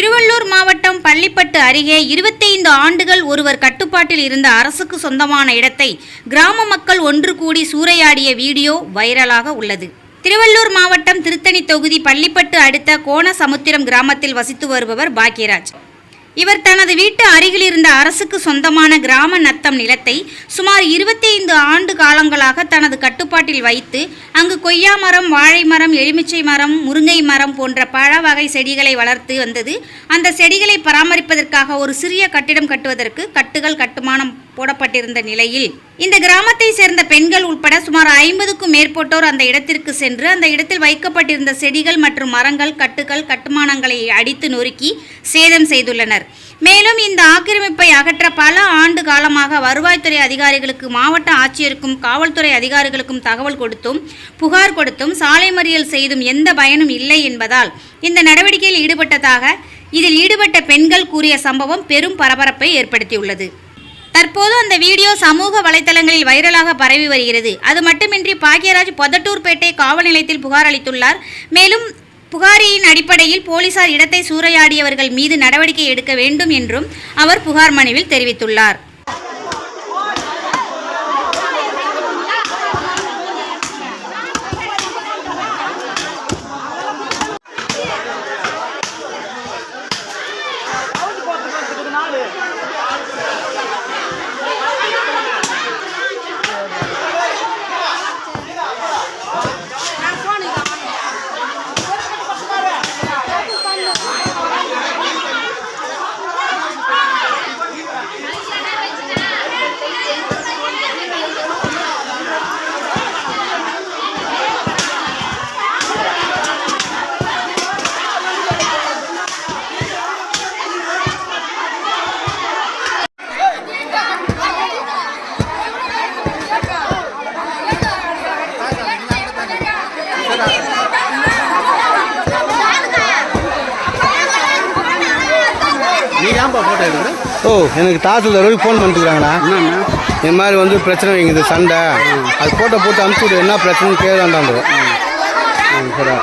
திருவள்ளூர் மாவட்டம் பள்ளிப்பட்டு அருகே இருபத்தைந்து ஆண்டுகள் ஒருவர் கட்டுப்பாட்டில் இருந்த அரசுக்கு சொந்தமான இடத்தை கிராம மக்கள் ஒன்று கூடி சூறையாடிய வீடியோ வைரலாக உள்ளது. திருவள்ளூர் மாவட்டம் திருத்தணி தொகுதி பள்ளிப்பட்டு அடுத்த கோணசமுத்திரம் கிராமத்தில் வசித்து வருபவர் பாக்யராஜ் இவர் தனது வீட்டு அருகில் இருந்த அரசுக்கு சொந்தமான கிராம நத்தம் நிலத்தை சுமார் 25 ஆண்டு காலங்களாக தனது கட்டுப்பாட்டில் வைத்து அங்கு கொய்யா மரம் வாழை மரம் எலுமிச்சை மரம் முருங்கை மரம் போன்ற பழ வகை செடிகளை வளர்த்து வந்தது. அந்த செடிகளை பராமரிப்பதற்காக ஒரு சிறிய கட்டிடம் கட்டுவதற்கு கட்டுகள் கட்டுமானம் போடப்பட்டிருந்த நிலையில் இந்த கிராமத்தை சேர்ந்த பெண்கள் உட்பட சுமார் ஐம்பதுக்கும் மேற்பட்டோர் அந்த இடத்திற்கு சென்று அந்த இடத்தில் வைக்கப்பட்டிருந்த செடிகள் மற்றும் மரங்கள் கட்டுகள் கட்டுமானங்களை அடித்து நொறுக்கி சேதம் செய்துள்ளனர். மேலும் இந்த ஆக்கிரமிப்பை அகற்ற பல ஆண்டு காலமாக வருவாய்த்துறை அதிகாரிகளுக்கு மாவட்ட ஆட்சியருக்கும் காவல்துறை அதிகாரிகளுக்கும் தகவல் கொடுத்தும் புகார் கொடுத்தும் சாலை மறியல் செய்தும் எந்த பயனும் இல்லை என்பதால் இந்த நடவடிக்கையில் ஈடுபட்டதாக இதில் ஈடுபட்ட பெண்கள் கூறிய சம்பவம் பெரும் பரபரப்பை ஏற்படுத்தியுள்ளது. தற்போது அந்த வீடியோ சமூக வலைதளங்களில் வைரலாக பரவி வருகிறது. அது மட்டுமின்றி பாக்யராஜ் பொதட்டூர்பேட்டை காவல் நிலையத்தில் புகார் அளித்துள்ளார். மேலும் புகாரியின் அடிப்படையில் போலீசார் இடத்தை சூறையாடியவர்கள் மீது நடவடிக்கை எடுக்க வேண்டும் என்றும் அவர் புகார் மனுவில் தெரிவித்துள்ளார். ஏன்பா ஃபோட்டோ எடுக்கிற ஓ எனக்கு தாசில்தார் வரைக்கும் ஃபோன் பண்ணிட்டுருக்காங்கண்ணா இந்த மாதிரி வந்து பிரச்சனை வைங்குது சண்டை. அது ஃபோட்டோ போட்டு அனுப்பிச்சு விடு என்ன பிரச்சனைன்னு கேட்காண்டாங்க ம் சரி.